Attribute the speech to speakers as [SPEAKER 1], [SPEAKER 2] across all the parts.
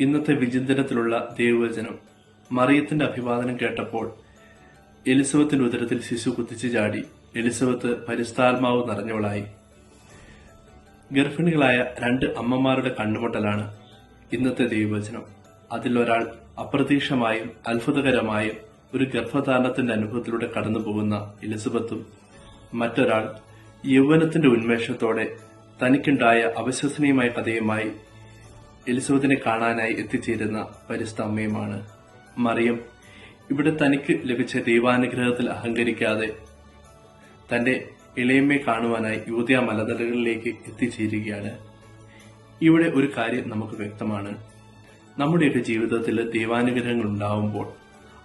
[SPEAKER 1] ഇന്നത്തെ വിചിന്തനത്തിലുള്ള ദൈവവചനം. മറിയത്തിന്റെ അഭിവാദനം കേട്ടപ്പോൾ എലിസബത്തിന്റെ ഉദരത്തിൽ ശിശു കുത്തിച്ചു ചാടി. എലിസബത്ത് പരിസ്ഥാത്മാവ് നിറഞ്ഞവളായി. ഗർഭിണികളായ രണ്ട് അമ്മമാരുടെ കണ്ണുമുട്ടലാണ് ഇന്നത്തെ ദൈവവചനം. അതിലൊരാൾ അപ്രതീക്ഷമായും അത്ഭുതകരമായും ഒരു ഗർഭധാരണത്തിന്റെ അനുഭവത്തിലൂടെ കടന്നുപോകുന്ന എലിസബത്തും മറ്റൊരാൾ യൗവനത്തിന്റെ ഉന്മേഷത്തോടെ തനിക്കുണ്ടായ അവിശ്വസനീയമായ കഥയുമായി എലിസബത്തിനെ കാണാനായി എത്തിച്ചേരുന്ന പരിസ്ഥ അമ്മയുമാണ് മറിയം. ഇവിടെ തനിക്ക് ലഭിച്ച ദൈവാനുഗ്രഹത്തിൽ അഹങ്കരിക്കാതെ തന്റെ ഇളയമ്മയെ കാണുവാനായി യൂതയ മലനിരകളിലേക്ക് എത്തിച്ചേരുകയാണ്. ഇവിടെ ഒരു കാര്യം നമുക്ക് വ്യക്തമാണ്. നമ്മുടെയൊക്കെ ജീവിതത്തിൽ ദൈവാനുഗ്രഹങ്ങൾ ഉണ്ടാവുമ്പോൾ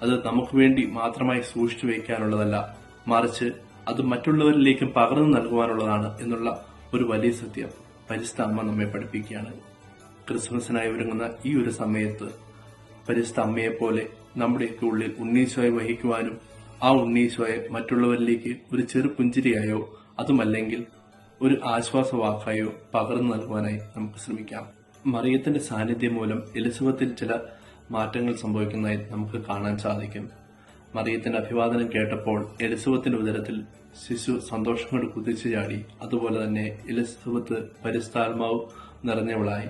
[SPEAKER 1] അത് നമുക്ക് വേണ്ടി മാത്രമായി സൂക്ഷിച്ചു വയ്ക്കാനുള്ളതല്ല മറിച്ച് അത് മറ്റുള്ളവരിലേക്കും പകർന്നു നൽകുവാനുള്ളതാണ് എന്നുള്ള ഒരു വലിയ സത്യം പരിസ്ഥ അമ്മ നമ്മെ പഠിപ്പിക്കുകയാണ്. ക്രിസ്മസിനായി ഒരുങ്ങുന്ന ഈ ഒരു സമയത്ത് പരിസ്ഥ അമ്മയെപ്പോലെ നമ്മുടെയൊക്കെ ഉള്ളിൽ ഉണ്ണീശോയെ വഹിക്കുവാനും ആ ഉണ്ണീശോയെ മറ്റുള്ളവരിലേക്ക് ഒരു ചെറു പുഞ്ചിരിയായോ അതുമല്ലെങ്കിൽ ഒരു ആശ്വാസവാക്കായോ പകർന്നു നൽകുവാനായി നമുക്ക് ശ്രമിക്കാം. മറിയത്തിന്റെ സാന്നിധ്യം മൂലം എലിസബത്തിൽ ചില മാറ്റങ്ങൾ സംഭവിക്കുന്നതായി നമുക്ക് കാണാൻ സാധിക്കും. മറിയത്തിന്റെ അഭിവാദനം കേട്ടപ്പോൾ എലിസബത്തിന്റെ ഉദരത്തിൽ ശിശു സന്തോഷം കൊണ്ട് കുതിച്ചു ചാടി അതുപോലെ തന്നെ എലിസബത്ത് പരിസ്ഥാത്മാവ് നിറഞ്ഞവളായി.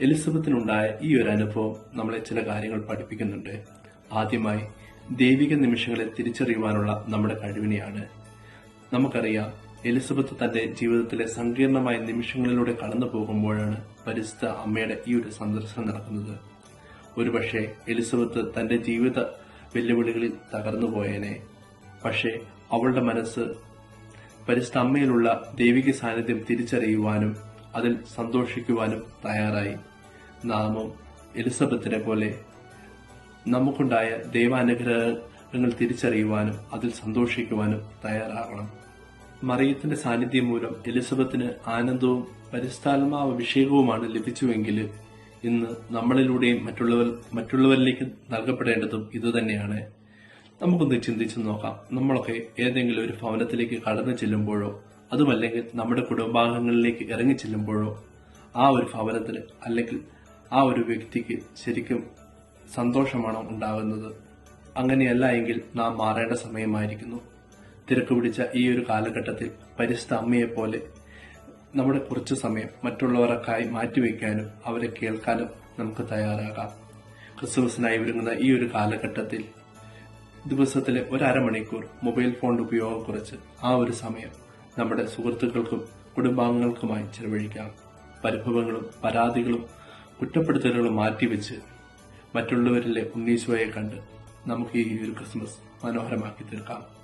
[SPEAKER 1] എലിസബത്തിനുണ്ടായ ഈ ഒരു അനുഭവം നമ്മളെ ചില കാര്യങ്ങൾ പഠിപ്പിക്കുന്നുണ്ട്. ആദ്യമായി ദൈവിക നിമിഷങ്ങളെ തിരിച്ചറിയുവാനുള്ള നമ്മുടെ കഴിവിനെയാണ്. നമുക്കറിയാം എലിസബത്ത് തന്റെ ജീവിതത്തിലെ സങ്കീർണമായ നിമിഷങ്ങളിലൂടെ കടന്നു പോകുമ്പോഴാണ് പരിസ്ഥ അമ്മയുടെ ഈ ഒരു സന്ദർശനം നടക്കുന്നത്. ഒരുപക്ഷെ എലിസബത്ത് തന്റെ ജീവിത വെല്ലുവിളികളിൽ തകർന്നു പോയേനെ. പക്ഷേ അവളുടെ മനസ്സ് പരിസ്ഥ അമ്മയിലുള്ള ദൈവിക സാന്നിധ്യം തിരിച്ചറിയുവാനും അതിൽ സന്തോഷിക്കുവാനും തയ്യാറായി. നാമും എലിസബത്തിനെ പോലെ നമുക്കുണ്ടായ ദൈവാനുഗ്രഹങ്ങൾ തിരിച്ചറിയുവാനും അതിൽ സന്തോഷിക്കുവാനും തയ്യാറാകണം. മറിയത്തിന്റെ സാന്നിധ്യം മൂലം എലിസബത്തിന് ആനന്ദവും പരിസ്ഥാത്മാവ് അഭിഷേകവുമാണ് ലഭിച്ചുവെങ്കിൽ ഇന്ന് നമ്മളിലൂടെയും മറ്റുള്ളവർ മറ്റുള്ളവരിലേക്ക് നൽകപ്പെടേണ്ടതും ഇതുതന്നെയാണ്. നമുക്കൊന്ന് ചിന്തിച്ചു നോക്കാം. നമ്മളൊക്കെ ഏതെങ്കിലും ഒരു ഭവനത്തിലേക്ക് കടന്നു ചെല്ലുമ്പോഴോ അതുമല്ലെങ്കിൽ നമ്മുടെ കുടുംബാംഗങ്ങളിലേക്ക് ഇറങ്ങി ചെല്ലുമ്പോഴോ ആ ഒരു ഭവനത്തിന് അല്ലെങ്കിൽ ആ ഒരു വ്യക്തിക്ക് ശരിക്കും സന്തോഷമാണോ ഉണ്ടാകുന്നത്? അങ്ങനെയല്ല എങ്കിൽ നാം മാറേണ്ട സമയമായിരിക്കുന്നു. തിരക്ക് പിടിച്ച ഈ ഒരു കാലഘട്ടത്തിൽ പരിസ്ഥ അമ്മയെപ്പോലെ നമ്മുടെ കുറച്ച് സമയം മറ്റുള്ളവർക്കായി മാറ്റിവെക്കാനും അവരെ കേൾക്കാനും നമുക്ക് തയ്യാറാകാം. ക്രിസ്മസിനായി ഒരുങ്ങുന്ന ഈ ഒരു കാലഘട്ടത്തിൽ ദിവസത്തിലെ ഒരു അരമണിക്കൂർ മൊബൈൽ ഫോണിന്റെ ഉപയോഗം കുറച്ച് ആ ഒരു സമയം നമ്മുടെ സുഹൃത്തുക്കൾക്കും കുടുംബാംഗങ്ങൾക്കുമായി ചെലവഴിക്കാം. പരിഭവങ്ങളും പരാതികളും കുറ്റപ്പെടുത്തലുകളും മാറ്റിവെച്ച് മറ്റുള്ളവരിലെ ഉണ്ണീശോയെ കണ്ട് നമുക്ക് ഈ ഒരു ക്രിസ്മസ് മനോഹരമാക്കി തീർക്കാം.